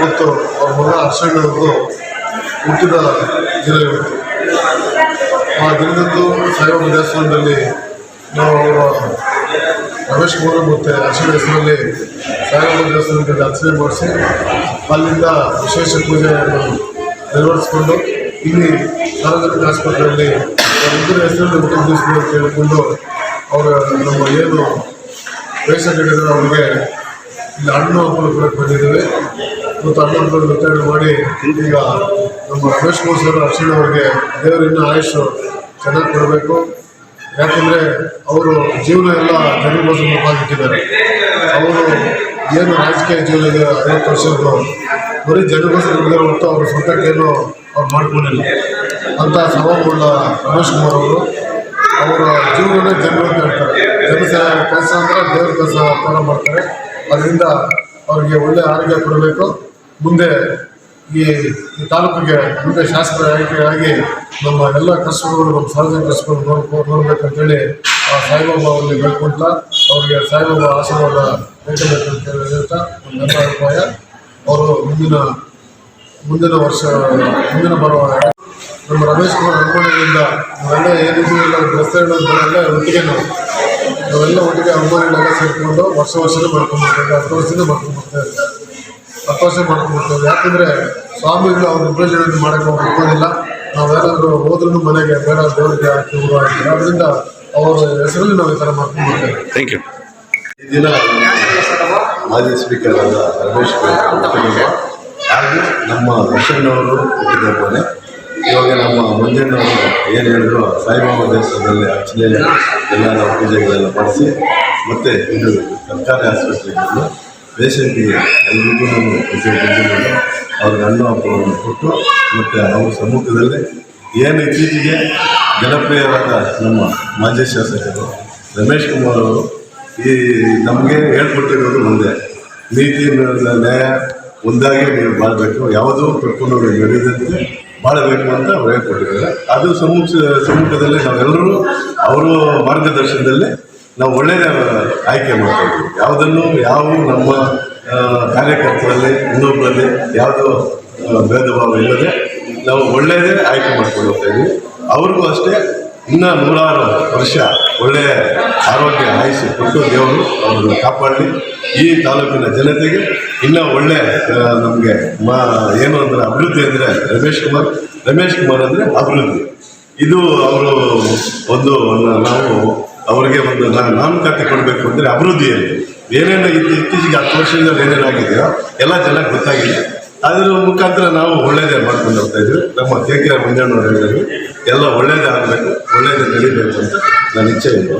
ಮತ್ತು ಅವ್ರ ಮಗ ಹರ್ಷಣ್ಣವ್ರದ್ದು ಹುಟ್ಟಿದ ಇವತ್ತು. ಆ ದಿನದಂದು ಸಾಯಿಬಾಬಾ ದೇವಸ್ಥಾನದಲ್ಲಿ ನಾವು ರಮೇಶ್ ಕುಮಾರ್ ಮತ್ತು ಹರ್ಷಣ್ಣ ಹೆಸರಲ್ಲಿ ಸಾಯಿಬಾಬಾ ದೇವಸ್ಥಾನದಲ್ಲಿ ಅರ್ಚನೆ ಮಾಡಿಸಿ ಅಲ್ಲಿಂದ ವಿಶೇಷ ಪೂಜೆಯನ್ನು ನೆರವೇರಿಸಿಕೊಂಡು ಇಲ್ಲಿ ಸಾರ್ವಜನಿಕ ಆಸ್ಪತ್ರೆಯಲ್ಲಿ ಇಬ್ಬರ ಹೆಸರಲ್ಲಿ ದಿವಸ ಅಂತ ಕೇಳಿಕೊಂಡು ಅವರ ನಮ್ಮ ಏನು ಪೇಷಂಟ್ಗಳಿದ್ದಾರೆ ಅವರಿಗೆ ಇಲ್ಲಿ ಹಣ್ಣು ಹಂಪಲು ಕೂಡ ಬಂದಿದ್ದೇವೆ. ಮತ್ತು ಹಣ್ಣು ಹಂಪಲು ವಿತರಣೆ ಮಾಡಿ ಈಗ ನಮ್ಮ ರಮೇಶ್ ಕುಮಾರ್ ಸರ್ ಅರ್ಚನೆ ಅವರಿಗೆ ದೇವರಿನ ಆಯುಷ್ ಚೆನ್ನಾಗಿ ಕೊಡಬೇಕು. ಯಾಕಂದರೆ ಅವರು ಜೀವನ ಎಲ್ಲ ಜನಗೋಸ್ಕರ ಮುಖಾಗಿಟ್ಟಿದ್ದಾರೆ ಅವರು ಏನು ರಾಜಕೀಯ ಜೀವನ ಇದೆ ಐವತ್ತು ವರ್ಷದ್ದು ಬರೀ ಜನಗೋಸ್ಕರ ಹೊರತು ಅವ್ರ ಸ್ವಂತಕ್ಕೇನು ಅವ್ರು ಮಾಡ್ಕೊಂಡಿಲ್ಲ. ಅಂತ ಸವಾಲುಗಳ ರಮೇಶ್ ಕುಮಾರ್ ಅವರು. ಅವರ ಜೀವನ ಜನರು ಅಂತ ಹೇಳ್ತಾರೆ ಜನಸೇವೆ ಕೆಲಸ ಅಂದರೆ ದೇವ್ರ ಕೆಲಸ ಥರ ಮಾಡ್ತಾರೆ. ಅದರಿಂದ ಅವರಿಗೆ ಒಳ್ಳೆಯ ಆರೋಗ್ಯ ಕೊಡಬೇಕು. ಮುಂದೆ ಈ ತಾಲೂಕಿಗೆ ಮುಂದೆ ಶಾಸಕರ ಆಯ್ಕೆಗಾಗಿ ನಮ್ಮ ಎಲ್ಲ ಕಷ್ಟಗಳು ನಮ್ಮ ಸಾರ್ವಜನಿಕ ಕಷ್ಟಗಳು ನೋಡ್ಕೊ ನೋಡ್ಬೇಕಂತೇಳಿ ಆ ಸಾಯಿಬಾಬಾ ಅವರಿಗೆ ಬೇಡ್ಕೊಂಡ್ಲ ಅವರಿಗೆ ಸಾಯಿಬಾಬಾ ಆಶೀರ್ವಾದ ಬೇಕಬೇಕಂತ ಹೇಳಿ ಹೇಳ್ತಾ ನನ್ನ ಅಭಿಪ್ರಾಯ. ಅವರು ಮುಂದಿನ ಮುಂದಿನ ವರ್ಷ, ಮುಂದಿನ ಬರುವ ನಮ್ಮ ರಮೇಶ್ ಕುಮಾರ್ ಅನುಮಾನಗಳಿಂದ ನಾವೆಲ್ಲ ಏನಿದ್ದು ಎಲ್ಲ ರಸ್ತೆಗಳೆಲ್ಲ ಒಟ್ಟಿಗೆ ನಾವು ನಾವೆಲ್ಲ ಒಟ್ಟಿಗೆ ಅಮ್ಮನೆಲ್ಲ ಸೇರಿಕೊಂಡು ವರ್ಷ ವರ್ಷನೂ ಮಾಡ್ಕೊಂಡು ಬರ್ತೀವಿ ಹತ್ತು ವರ್ಷದಿಂದ ಮಾಡ್ಕೊಂಡು ಬರ್ತಾ ಇದ್ದೀವಿ ಹತ್ತು ವರ್ಷ ಮಾಡ್ಕೊಂಡು ಬರ್ತೀವಿ ಯಾಕಂದರೆ ಸ್ವಾಮಿಗಳು ಅವ್ರ ವಿಭಜನೆ ಮಾಡೋಕ್ಕೆ ಅವ್ರು ಒಪ್ಪೋದಿಲ್ಲ ನಾವೇನಾದರೂ ಹೋದ್ರೂ ಮನೆಗೆ ಬೇಡ ದೇವರಿಗೆ ಹಾಕಿ ಹೂವು ಹಾಕಿ ಅದರಿಂದ ಅವರ ಹೆಸರಲ್ಲಿ ನಾವು ಈ ಥರ ಮಾಡ್ಕೊಂಡು ಬರ್ತಾ ಇದ್ದೀವಿ ಥ್ಯಾಂಕ್ ಯು ಈ ದಿನ ಮಾಜಿ ಸ್ಪೀಕರ್ ಆದ ರಮೇಶ್ ಹಾಗೆ ಹಾಗೂ ನಮ್ಮ ಅವರು ಹುಟ್ಟಿದಬ್ಬನೇ ಇವಾಗ ನಮ್ಮ ಮುಂಜಾನೆ ಏನು ಹೇಳಿದ್ರು, ಸಾಯಿಬಾಬಾ ದೇವಸ್ಥಾನದಲ್ಲಿ ಅರ್ಚನೆ ಎಲ್ಲ ನಾವು ಪೂಜೆಗಳೆಲ್ಲ ಮಾಡಿಸಿ, ಮತ್ತು ಇದು ಸರ್ಕಾರಿ ಆಸ್ಪತ್ರೆಗಳನ್ನು ಪೇಷಂಟಿಗೆ ಎಲ್ರಿಗೂ ನಾನು ಅವ್ರಿಗೆ ಹಣ್ಣು ಹಬ್ಬವನ್ನು ಕೊಟ್ಟು, ಮತ್ತು ಅವ್ರ ಸಮ್ಮುಖದಲ್ಲಿ ಏನು ಇತ್ತೀಚೆಗೆ ಜನಪ್ರಿಯರಾದ ನಮ್ಮ ಮಾಜಿ ಶಾಸಕರು ರಮೇಶ್ ಕುಮಾರ್ ಅವರು, ಈ ನಮಗೆ ಹೇಳ್ಕೊಟ್ಟಿರೋದು ಒಂದೇ, ನೀತಿ ನ್ಯಾಯ- ಒಂದಾಗಿ ನೀವು ಮಾಡಬೇಕು, ಯಾವುದೂ ಕರ್ಕೊಂಡು ನಡೆಯದಂತೆ ಬಾಳಬೇಕು ಅಂತ ಅವ್ರು ಹೇಳ್ಕೊಟ್ಟಿದ್ದಾರೆ ಅದು ಸಮ್ಮುಖ ಸಮ್ಮುಖದಲ್ಲಿ ನಾವೆಲ್ಲರೂ ಅವರು ಮಾರ್ಗದರ್ಶನದಲ್ಲಿ ನಾವು ಒಳ್ಳೆಯ ಆಯ್ಕೆ ಮಾಡ್ತಾ ಇದ್ದೀವಿ. ಯಾವುದನ್ನು ಯಾವ ನಮ್ಮ ಕಾರ್ಯಕರ್ತರಲ್ಲಿ, ಇನ್ನೊಬ್ಬರಲ್ಲಿ ಯಾವುದೋ ಭೇದ ಭಾವ ಇಲ್ಲದೆ ನಾವು ಒಳ್ಳೆಯದೇ ಆಯ್ಕೆ ಮಾಡ್ಕೊಂಡು ಹೋಗ್ತಾ ಅವ್ರಿಗೂ ಅಷ್ಟೇ, ಇನ್ನೂ ನೂರಾರು ವರ್ಷ ಒಳ್ಳೆಯ ಆರೋಗ್ಯ ಆಯಿಸಿ ಕೊಟ್ಟು ದೇವರು ಅವರನ್ನು ಕಾಪಾಡಲಿ. ಈ ತಾಲೂಕಿನ ಜನತೆಗೆ ಇನ್ನೂ ಒಳ್ಳೆ ನಮಗೆ ಮಾ, ಏನು ಅಂದರೆ ಅಭಿವೃದ್ಧಿ ಅಂದರೆ ರಮೇಶ್ ಕುಮಾರ್ ರಮೇಶ್ ಕುಮಾರ್ ಅಂದರೆ ಅಭಿವೃದ್ಧಿ. ಇದು ಅವರು ಒಂದು ನಾವು ಅವರಿಗೆ ಒಂದು ನಾಮಕಾತಿ ಕೊಡಬೇಕು ಅಂದರೆ ಅಭಿವೃದ್ಧಿಯಲ್ಲಿ. ಏನೇನು ಇತ್ತು ಇತ್ತೀಚೆಗೆ ಹತ್ತು ವರ್ಷದಿಂದ ಏನೇನಾಗಿದೆಯೋ, ಎಲ್ಲ ಜನಕ್ಕೆ ಗೊತ್ತಾಗಿದೆ. ಅದ್ರ ಮುಖಾಂತರ ನಾವು ಒಳ್ಳೇದೇ ಮಾಡ್ಕೊಂಡು ಹೋಗ್ತಾ ಇದ್ವಿ ನಮ್ಮ ಕೆ ಕೆ ಎಲ್ಲ ಒಳ್ಳೇದೇ ಆಗಬೇಕು ಒಳ್ಳೇದೇ ನಡಿಬೇಕು ಅಂತ ನನ್ನ ಇಚ್ಛೆ ಇದೆ.